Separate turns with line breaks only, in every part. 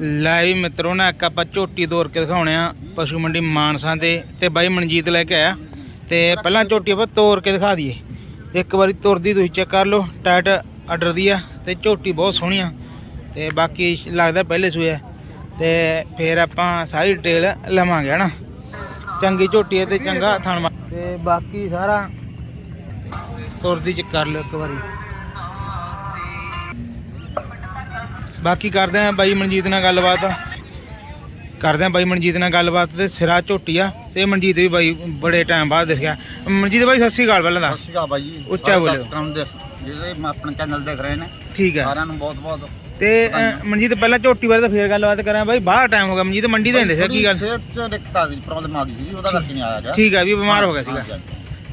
ਲੈ ਵੀ ਮਿੱਤਰੋ, ਨਾ ਇੱਕ ਆਪਾਂ ਝੋਟੀ ਤੋਰ ਕੇ ਦਿਖਾਉਣੇ ਆ ਪਸ਼ੂ ਮੰਡੀ ਮਾਨਸਾ ਤੇ ਤੇ ਬਾਈ ਮਨਜੀਤ ਲੈ ਕੇ ਆਇਆ। ਤੇ ਪਹਿਲਾਂ ਝੋਟੀ ਆਪਾਂ ਤੋਰ ਕੇ ਦਿਖਾ ਦਈਏ। ਤੇ ਇੱਕ ਵਾਰੀ ਤੁਰਦੀ ਤੁਸੀਂ ਚੈੱਕ ਕਰ ਲਓ ਟਾਈਟ ਆਰਡਰ ਦੀ ਆ ਤੇ ਝੋਟੀ ਬਹੁਤ ਸੋਹਣੀ ਆ। ਤੇ ਬਾਕੀ ਲੱਗਦਾ ਪਹਿਲੇ ਸੂਏ ਤੇ ਫਿਰ ਆਪਾਂ ਸਾਰੀ ਡਿਟੇਲ ਲਵਾਂਗੇ, ਹਨਾ। ਚੰਗੀ ਝੋਟੀ ਹੈ ਤੇ ਚੰਗਾ ਥਣ ਤੇ ਬਾਕੀ ਸਾਰਾ ਤੁਰਦੀ ਚ ਕਰ ਲਿਓ ਇੱਕ ਵਾਰੀ। ਬਾਕੀ ਕਰਦੇ ਆ ਬਾਈ ਮਨਜੀਤ ਨਾਲ ਗੱਲਬਾਤ। ਕਰਦੇ ਆ ਬਾਈ ਮਨਜੀਤ ਨਾਲ ਗੱਲਬਾਤ ਤੇ ਸਿਰਾ ਝੋਟੀ ਆ ਤੇ ਮਨਜੀਤ ਵੀ ਬਾਈ ਬੜੇ ਟਾਈਮ ਬਾਅਦ ਦਿਖਿਆ। ਮਨਜੀਤ ਬਾਈ ਸਤਿ ਸ਼੍ਰੀ ਅਕਾਲ ਪਹਿਲਾਂ ਦਾ
ਸਤਿ ਸ਼੍ਰੀ ਅਕਾਲ ਬਾਈ ਜੀ।
ਉੱਚਾ ਬੋਲਿਓ।
ਨੂੰ ਦੇਖ ਜਿਹੜੇ ਆਪਣਾ ਚੈਨਲ ਦੇਖ ਰਹੇ ਨੇ
ਠੀਕ ਹੈ।
ਸਾਰਿਆਂ ਨੂੰ ਬਹੁਤ ਬਹੁਤ
ਤੇ ਮਨਜੀਤ ਪਹਿਲਾਂ ਝੋਟੀ ਬਾਰੇ ਤਾਂ ਫੇਰ ਗੱਲਬਾਤ ਕਰਾਂ। ਬਾਈ ਬਾਹਰ ਟਾਈਮ ਹੋ ਗਿਆ। ਮਨਜੀਤ ਮੰਡੀ ਤੇ ਹੁੰਦੇ ਸੀ ਕੀ ਗੱਲ?
ਸਿਹਤ ਚ ਦਿੱਕਤ ਆ ਗਈ ਪ੍ਰੋਬਲਮ ਆ ਗਈ ਸੀ ਉਹਦਾ ਕਰਕੇ ਨਹੀਂ ਆਇਆ ਗਿਆ।
ਠੀਕ ਹੈ ਵੀ ਬਿਮਾਰ ਹੋ ਗਿਆ ਸੀਗਾ।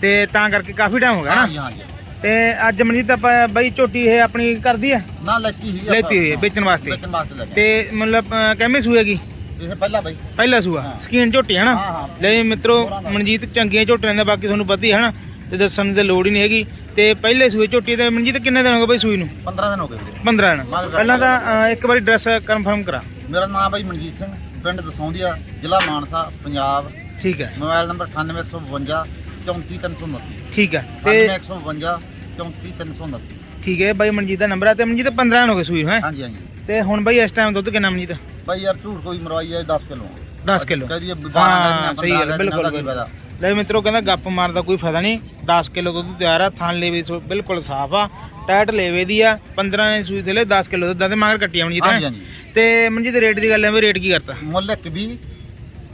ਤੇ ਤਾਂ ਕਰਕੇ ਕਾਫੀ ਟਾਈਮ ਹੋ ਗਿਆ ਨਾ।
ਹਾਂਜੀ ਹਾਂਜੀ।
ਤੇ ਅੱਜ ਮਨਜੀਤ ਆਪਾਂ ਬਾਈ ਝੋਟੀ ਇਹ ਆਪਣੀ ਕਰਦੀ ਆ?
ਨਾ ਲੈਤੀ ਸੀ
ਲੈਤੀ ਹੋਈ ਹੈ ਵੇਚਣ ਵਾਸਤੇ।
ਵੇਚਣ ਵਾਸਤੇ ਲੈ ਕੇ।
ਤੇ ਮਤਲਬ ਕਿਵੇਂ ਸੂਏਗੀ
ਇਹ ਪਹਿਲਾਂ ਬਾਈ।
ਪਹਿਲਾ ਸੂਆ
ਹਾਂ।
ਸਕੀਨ ਝੋਟੀ ਹੈ ਨਾ?
ਹਾਂ, ਹਾਂ।
ਲੈ ਮਿੱਤਰੋ ਮਨਜੀਤ ਚੰਗੀਆਂ ਝੋਟੀਆਂ ਦਾ ਬਾਕੀ ਤੁਹਾਨੂੰ ਪਤਾ ਹੀ ਹੈ ਨਾ ਤੇ ਦੱਸਣ ਦੀ ਲੋੜ ਹੀ ਨਹੀਂ ਹੈਗੀ। ਤੇ ਪਹਿਲੇ ਸੂਏ ਝੋਟੀ ਤੇ ਮਨਜੀਤ ਕਿੰਨੇ ਦਿਨ ਹੋ ਗਏ ਬਈ ਸੂਈ ਨੂੰ?
15 ਦਿਨ ਹੋ ਗਏ ਵੀਰੇ।
15 ਦਿਨ। ਪਹਿਲਾਂ ਤਾਂ ਇੱਕ ਵਾਰੀ ਐਡਰੈਸ ਕਨਫਰਮ ਕਰਾ।
ਮੇਰਾ ਨਾਮ ਬਾਈ ਮਨਜੀਤ ਸਿੰਘ ਪਿੰਡ ਦਸੌਂਦੀਆ ਜ਼ਿਲ੍ਹਾ ਮਾਨਸਾ ਪੰਜਾਬ।
ਠੀਕ ਹੈ।
ਮੋਬਾਈਲ ਨੰਬਰ 98152 34329
ਠੀਕ ਹੈ ਤੇ
98152 34329
ਠੀਕ ਹੈ ਬਾਈ ਮਨਜੀਤ ਦਾ ਨੰਬਰ ਹੈ ਤੇ ਮਨਜੀਤ 15 ਦਿਨ ਹੋ ਗਏ ਸੂਈ ਹੈ?
ਹਾਂਜੀ ਹਾਂਜੀ।
ਤੇ ਹੁਣ ਬਾਈ ਇਸ ਟਾਈਮ ਦੁੱਧ ਕਿੰਨਾ ਮਨਜੀਤ?
ਬਾਈ ਯਾਰ ਝੂਠ ਕੋਈ ਮਰਵਾਈ ਹੈ 10 ਕਿਲੋ
10 ਕਿਲੋ।
ਕਹਦੀ 12
ਹਾਂ
ਦਾ
ਸਹੀ ਹੈ ਬਿਲਕੁਲ। ਲੈ ਮਿੱਤਰੋ ਕਹਿੰਦਾ ਗੱਪ ਮਾਰਨ ਦਾ ਕੋਈ ਫਾਇਦਾ ਨਹੀਂ 10 ਕਿਲੋ ਦੁੱਧ ਤਿਆਰ ਆ ਥਾਂ ਲੇਵੇ ਬਿਲਕੁਲ ਸਾਫ਼ ਆ ਟਾਈਟ ਲੇਵੇ ਦੀ ਆ 15 ਨੇ ਸੂਈ ਥਲੇ 10 ਕਿਲੋ ਦੁੱਧ ਤੇ ਮਗਰ ਕੱਟੀ ਹੈਂ?
ਹਾਂਜੀ
ਤੇ ਮਨਜੀਤ ਰੇਟ ਦੀ ਗੱਲ ਹੈ ਵੀ ਰੇਟ ਕੀ ਕਰਤਾ?
ਮੁੱਲ ਇੱਕ ਵੀ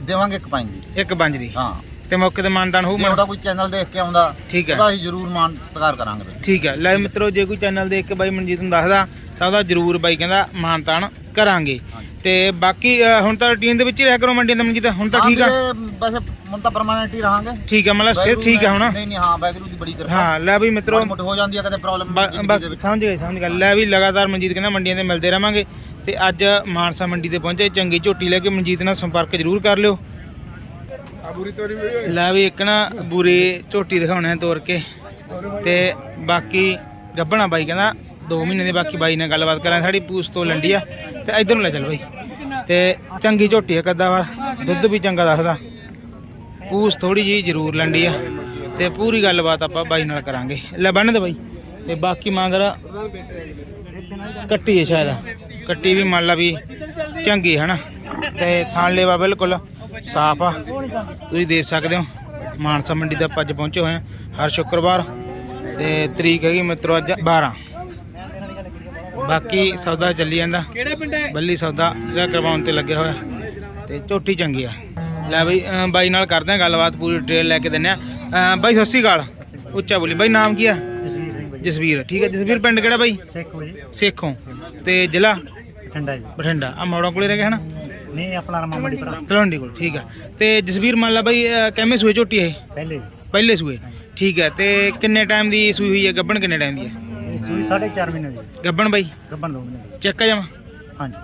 ਦੇਵਾਂਗੇ ਇੱਕ ਪੰਜ ਦੀ।
ਇੱਕ ਪੰਜ ਦੀ।
ਹਾਂ।
ਤੇ ਮੌਕੇ ਤੇ ਮਾਨਦਾਨ ਹੋਊ
ਜੇ ਉਹਦਾ ਕੋਈ ਚੈਨਲ ਦੇਖ ਕੇ ਆਉਂਦਾ
ਠੀਕ ਹੈ।
ਉਹਦਾ ਅਸੀਂ ਜ਼ਰੂਰ ਮਾਨ ਸਤਿਕਾਰ ਕਰਾਂਗੇ ਬਈ।
ਠੀਕ ਹੈ। ਲੈ ਮਿੱਤਰੋ ਜੇ ਕੋਈ ਚੈਨਲ ਦੇਖ ਕੇ ਬਾਈ ਮਨਜੀਤ ਨੂੰ ਦੱਸਦਾ ਤਾਂ ਉਹਦਾ ਜਰੂਰ ਬਾਈ ਕਹਿੰਦਾ ਮਾਨਤਾਨ ਕਰਾਂਗੇ।
ਹਾਂਜੀ।
ਤੇ ਬਾਕੀ ਅ, ਹੁਣ ਤਾਂ ਰੂਟੀਨ ਦੇ ਵਿੱਚ ਹੀ ਰਹਿ ਕਰੋ ਮੰਡੀ ਦਾ ਮਨਜੀਤ ਹੁਣ ਤਾਂ
ਹਾਂ
ਠੀਕ ਆ।
ਵੀਰੇ, ਵੈਸੇ ਹੁਣ ਤਾਂ ਪਰਮਾਨੈਂਟ ਹੀ ਰਹਾਂਗੇ।
ਠੀਕ ਆ ਮਤਲਬ ਸਿਹਤ
ਵਾਹਿਗੁਰੂ
ਠੀਕ ਆ ਹੁਣ।
ਨਹੀਂ ਨਹੀਂ ਹਾਂ ਵੈਗਰੂ ਦੀ ਬੜੀ ਕਿਰਪਾ।
ਹਾਂ ਲੈ ਵੀ ਮਿੱਤਰੋ।
ਮੋਟ ਹੋ ਜਾਂਦੀ ਹੈ ਕਦੇ ਪ੍ਰੋਬਲਮ
ਬ- ਬ- ਸਮਝ ਗਏ ਸਮਝ ਗਏ। ਲੈ ਵੀ ਲਗਾਤਾਰ ਮਨਜੀਤ ਕਹਿੰਦਾ ਮੰਡੀਆਂ ਤੇ ਮਿਲਦੇ ਰਵਾਂਗੇ ਤੇ ਅੱਜ ਮਾਨਸਾ ਮੰਡੀ ਤੇ ਪਹੁੰਚੇ। ਚੰਗੀ ਝੋਟੀ ਲੈ ਕੇ ਮਨਜੀਤ ਨਾਲ ਸੰਪਰਕ ਜ਼ਰੂਰ ਕਰ ਲਿਓ। ਲੈ ਵੀ ਇੱਕ ਨਾ ਬੁਰੀ ਝੋਟੀ ਦਿਖਾਉਣੇ ਆ ਤੋਰ ਕੇ। ਤੇ ਬਾਕੀ ਗੱਬਣਾ ਬਾਈ ਕਹਿੰਦਾ 2 ਮਹੀਨੇ ਦੇ ਬਾਕੀ ਬਾਈ ਨਾਲ ਗੱਲਬਾਤ ਕਰਾਂ ਸਾਡੀ ਪੂਸ ਤੋਂ ਲੰਡੀ ਆ। ਤੇ ਇਧਰ ਨੂੰ ਲੈ ਚੱਲ ਬਾਈ। ਤੇ ਚੰਗੀ ਝੋਟੀ ਆ ਕੱਦਾ ਵਾਰ, ਦੁੱਧ ਵੀ ਚੰਗਾ ਦੱਸਦਾ। ਪੂਸ ਥੋੜੀ ਜੀ ਜ਼ਰੂਰ ਲੰਡੀ ਆ। ਤੇ ਪੂਰੀ ਗੱਲਬਾਤ ਆਪਾਂ ਬਾਈ ਨਾਲ ਕਰਾਂਗੇ। ਲੈ ਬੰਨ ਦੇ ਬਾਈ। ਤੇ ਬਾਕੀ ਮੰਗਰ ਕੱਟੀ ਹੈ ਸ਼ਾਇਦ। ਕੱਟੀ ਵੀ ਮੰਨ ਲਾ ਵੀ ਚੰਗੀ ਹੈ ਨਾ ਤੇ ਥਾਣ ਲੇਵਾ ਬਿਲਕੁਲ। ਸਾਫ਼ ਆ। ਤੁਸੀਂ ਦੇਖ ਸਕਦੇ ਹੋ ਮਾਨਸਾ ਮੰਡੀ ਆਪਾਂ ਅੱਜ ਪਹੁੰਚੇ ਹੋਏ ਹਾਂ ਹਰ ਸ਼ੁੱਕਰਵਾਰ। ਤੇ ਤਰੀਕ ਹੈਗੀ ਮਿੱਤਰੋ ਅੱਜ 12 ਬਾਕੀ ਸੌਦਾ ਚੱਲੀ ਜਾਂਦਾ। ਕਿਹੜਾ ਪਿੰਡ ਹੈ? ਬੱਲੀ ਸੌਦਾ ਜਿਹੜਾ ਕਰਵਾਉਣ ਤੇ ਲੱਗਿਆ ਹੋਇਆ। ਤੇ ਝੋਟੀ ਚੰਗੀ ਆ। ਲੈ ਬਈ ਬਾਈ ਨਾਲ ਕਰਦੇ ਆ ਗੱਲਬਾਤ ਪੂਰੀ ਡਿਟੇਲ ਲੈ ਕੇ ਦਿੰਨੇ ਆ। ਅਹ ਬਾਈ ਸਤਿ ਸ਼੍ਰੀ ਅਕਾਲ। ਉੱਚਾ ਬੋਲੀ। ਬਾਈ ਨਾਮ ਕੀ ਆ?
ਜਸਵੀਰ
ਠੀਕ ਹੈ ਜਸਵੀਰ ਪਿੰਡ ਕਿਹੜਾ ਬਾਈ?
ਸਿੱਖ ਜੀ।
ਸੇਖੋਂ। ਤੇ ਜ਼ਿਲ੍ਹਾ?
ਠੰਡਾ ਜੀ।
ਬਠਿੰਡਾ। ਆ ਮੌੜਾਂ ਕੋਲੇ ਰਹਿ ਗਿਆ ਹਨਾ?
ਨਹੀਂ ਆਪਣਾ ਰਮਾ ਮੰਡੀ ਭਰਾ।
ਤਲਵੰਡੀ ਕੋਲ। ਠੀਕ ਆ। ਤੇ ਜਸਵੀਰ ਮੰਨ ਲਾ ਬਾਈ ਅਹ ਕਿਵੇਂ ਸੂਏ ਝੋਟੀ ਇਹ?
ਪਹਿਲੇ।
ਪਹਿਲੇ ਸੂਏ। ਠੀਕ ਹੈ ਤੇ ਕਿੰਨੇ ਟਾਈਮ ਦੀ ਸੂਈ ਹੋਈ ਹੈ? ਗੱਬਣ ਕਿੰਨੇ ਟਾਈਮ ਦੀ ਹੈ?
ਇਹ ਸੂਈ 4.5 ਮਹੀਨੇ ਦੀ।
ਗੱਬਣ ਬਾਈ?
ਗੱਬਨ ਦੋ ਮਹੀਨੇ ਦੀ।
ਚੈੱਕ ਜਮਾ?
ਹਾਂਜੀ।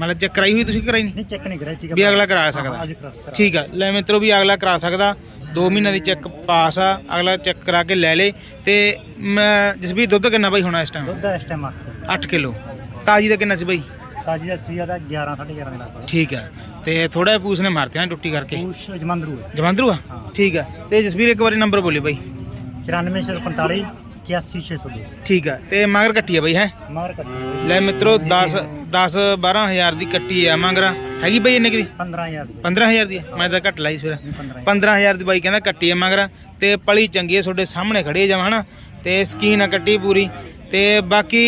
ਮਤਲਬ ਚੈੱਕ ਕਰਾਈ ਹੋਈ ਤੁਸੀਂ ਕਰਾਈ ਨਹੀਂ?
ਨਹੀਂ ਚੈੱਕ ਨਹੀਂ ਕਰਿਆ ਸੀਗਾ
ਵੀ ਅਗਲਾ ਕਰਾ
ਹਾਂ,
ਸਕਦਾ
ਅੱਜ ਕਰਾ ਕਰਾ।
ਠੀਕ ਆ ਲੈ ਮਿੱਤਰੋ ਵੀ ਅਗਲਾ ਕਰਾ ਸਕਦਾ। 2 ਮਹੀਨੇ ਦੀ ਚੈੱਕ ਪਾਸ ਆ ਅਗਲਾ ਚੈੱਕ ਕਰਾ ਕੇ ਲੈ ਲੇ। ਤੇ ਮੈਂ ਜਸਵੀਰ ਦੁੱਧ ਕਿੰਨਾ ਬਾਈ ਹੋਣਾ ਇਸ ਟਾਈਮ
ਦੁੱਧ ਦਾ ਇਸ ਟਾਈਮ 8
8 ਕਿਲੋ। ਤਾਜੀ ਦਾ ਕਿੰਨਾ ਸੀ ਬਾਈ?
ਤਾਜੀ ਦਾ ਸੀਆ ਦਾ 11 11.5 ਦੇ ਲਗਭਗ।
ਠੀਕ ਆ ਤੇ ਥੋੜਾ ਜਿਹਾ ਪੂਸ ਨੇ ਮਾਰਤੇ ਨਾ ਟੁੱਟੀ ਕਰਕੇ?
ਪੂਛ ਜਮੰਦਰੂ ਹੈ।
ਜਵੰਦਰੂ ਆ?
ਹਾਂ।
ਠੀਕ ਆ ਤੇ ਜਸਵੀਰ ਇੱਕ ਵਾਰੀ ਨੰਬਰ ਬੋਲੀ ਬਾਈ।
94645 81602
ਠੀਕ ਆ ਤੇ ਮਗਰ ਕੱਟੀ ਆ ਬਾਈ ਹੈ?
ਮਾਰ ਕਰ
ਲੈ ਮਿੱਤਰੋ 10 10 12000 ਦੀ ਕੱਟੀ ਆ ਮੰਗਰਾ। ਹੈਗੀ ਬਾਈ ਇੰਨੇ ਕੀ
15000 ਦੀ
15000 ਦੀ ਆ? ਮੈਂ ਤਾਂ ਘੱਟ ਲਾਈ ਸਵੇਰਾ
15
15000 ਦੀ ਬਾਈ ਕਹਿੰਦਾ ਕੱਟੀ ਆ ਮਗਰ। ਤੇ ਪਲੀ ਚੰਗੀ ਹੈ ਤੁਹਾਡੇ ਸਾਹਮਣੇ ਖੜੇ ਜਮ ਹਨਾ? ਤੇ ਸਕੀਨ ਆ ਕੱਟੀ ਪੂਰੀ। ਤੇ ਬਾਕੀ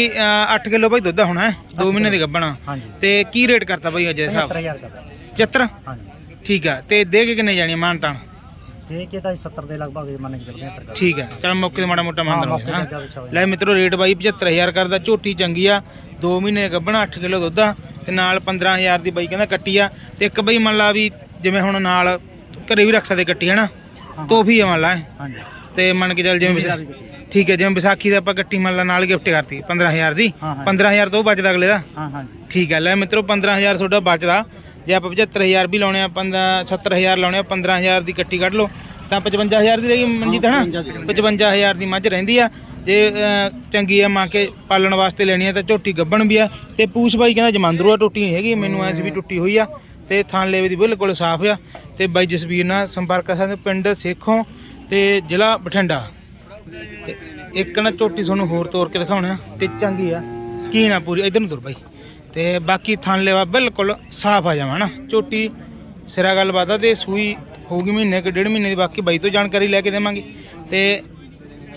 8 ਕਿਲੋ ਬਾਈ ਦੁੱਧ ਹੋਣਾ ਹੈ? 2 ਮਹੀਨੇ ਦੀ ਗੱਬਣਾ
ਹਾਂਜੀ।
ਤੇ ਕੀ ਰੇਟ ਕਰਤਾ ਬਾਈ ਅੱਜ ਦੇ ਹਿਸਾਬ?
75000 ਦਾ
75
ਹਾਂਜੀ।
ਠੀਕ ਆ ਤੇ ਦੇ ਕੇ ਕਿੰਨੇ ਜਾਣੀ ਮਾਨਤਾਨ
ਤੇ ਕਿ ਤਾਂ 70 ਦੇ ਲਗਭਗ ਮੰਨ ਕੇ ਚੱਲਦੇ 75
ਠੀਕ ਆ ਚਲ ਮੌਕੇ ਤੇ ਮਾੜਾ ਮੋਟਾ
ਹਾਂ,
ਮੰਨ
ਮੌਕੇ ਤੇ
ਲਓ
ਜਾ ਵਿੱਚ ਹੋ
ਲੈ ਮਿੱਤਰੋ ਰੇਟ ਬਾਈ 75000 ਕਰਦਾ ਝੋਟੀ ਚੰਗੀ ਆ 2 ਮਹੀਨੇ ਦੀ ਗੱਬਣਾ 8 ਕਿਲੋ ਦੁੱਧ ਆ ਤੇ ਨਾਲ 15000 ਦੀ ਬਾਈ ਕਹਿੰਦਾ ਕੱਟੀ ਆ ਤੇ ਇੱਕ ਬਾਈ ਮੰਨ ਲਾ ਵੀ ਜਿਵੇਂ ਹੁਣ ਨਾਲ ਘਰੇ ਵੀ ਰੱਖ ਸਕਦੇ ਕੱਟੀ ਹਨਾ? ਤੋਹਫੀ ਆ ਮੰਨ ਲਾ ਤੇ ਮੰਨ ਕੇ ਚੱਲ ਜਿਵੇਂ ਠੀਕ ਹੈ ਜਿਵੇਂ ਵਿਸਾਖੀ ਦਾ ਆਪਾਂ ਕੱਟੀ ਮੰਨ ਲਾ ਨਾਲ ਗਿਫਟ ਕਰਤੀ 15000 ਦੀ
ਹਾਂ, ਹਾਂ।
15000 ਤੋਂ ਬਚਦਾ ਅਗਲੇ ਦਾ।
ਹਾਂ
ਠੀਕ ਹੈ ਲੈ ਮਿੱਤਰੋ 15000 ਤੁਹਾਡਾ ਬਚਦਾ। ਜੇ ਆਪਾਂ 75000 ਵੀ ਲਾਉਣੇ ਆ 15 70000 ਲਾਉਣੇ ਆ 15000 ਦੀ ਕੱਟੀ ਕੱਢ ਲਓ। ਤਾਂ 55000 ਦੀ ਰਹੀ ਮਨਜੀਤ ਹਨਾ 55000 ਦੀ ਮੱਝ ਰਹਿੰਦੀ ਆ। ਜੇ ਅਹ, ਚੰਗੀ ਆ ਮਾਂ ਕੇ ਪਾਲਣ ਵਾਸਤੇ ਲੈਣੀ ਆ ਤਾਂ ਝੋਟੀ ਗੱਬਣ ਵੀ ਆ। ਤੇ ਪੂਛ ਬਾਈ ਕਹਿੰਦਾ ਜਮਾਂਦਰੂ ਆ ਟੁੱਟੀ ਨਹੀਂ ਹੈਗੀ ਮੈਨੂੰ ਐ ਸੀ ਵੀ ਟੁੱਟੀ ਹੋਈ ਆ। ਤੇ ਥਾਂ ਲੇਵੇ ਦੀ ਬਿਲਕੁਲ ਸਾਫ਼ ਆ। ਤੇ ਬਾਈ ਜਸਵੀਰ ਨਾਲ ਸੰਪਰਕ ਕਰ ਸਕਦੇ ਹੋ, ਪਿੰਡ ਸੇਖੋਂ ਤੇ ਜ਼ਿਲ੍ਹਾ ਬਠਿੰਡਾ। ਤੇ ਇੱਕ ਨਾ ਝੋਟੀ ਤੁਹਾਨੂੰ ਹੋਰ ਤੋੜ ਕੇ ਦਿਖਾਉਣਾ ਤੇ ਚੰਗੀ ਆ। ਸਕੀਨ ਆ ਪੂਰੀ, ਇਧਰ ਨੂੰ ਤੁਰ ਬਾਈ। ਤੇ ਬਾਕੀ ਥਣ ਲੈਵਾ ਬਿਲਕੁਲ ਸਾਫ਼ ਆ ਜਾਵਾ ਨਾ। ਝੋਟੀ ਸਿਰਾ ਗੱਲਬਾਤ ਆ ਤੇ ਸੂਈ ਹੋਊਗੀ ਮਹੀਨੇ ਕਿ, ਡੇਢ ਮਹੀਨੇ ਦੀ, ਬਾਕੀ ਬਾਈ ਤੋਂ ਜਾਣਕਾਰੀ ਲੈ ਕੇ ਦੇਵਾਂਗੇ। ਤੇ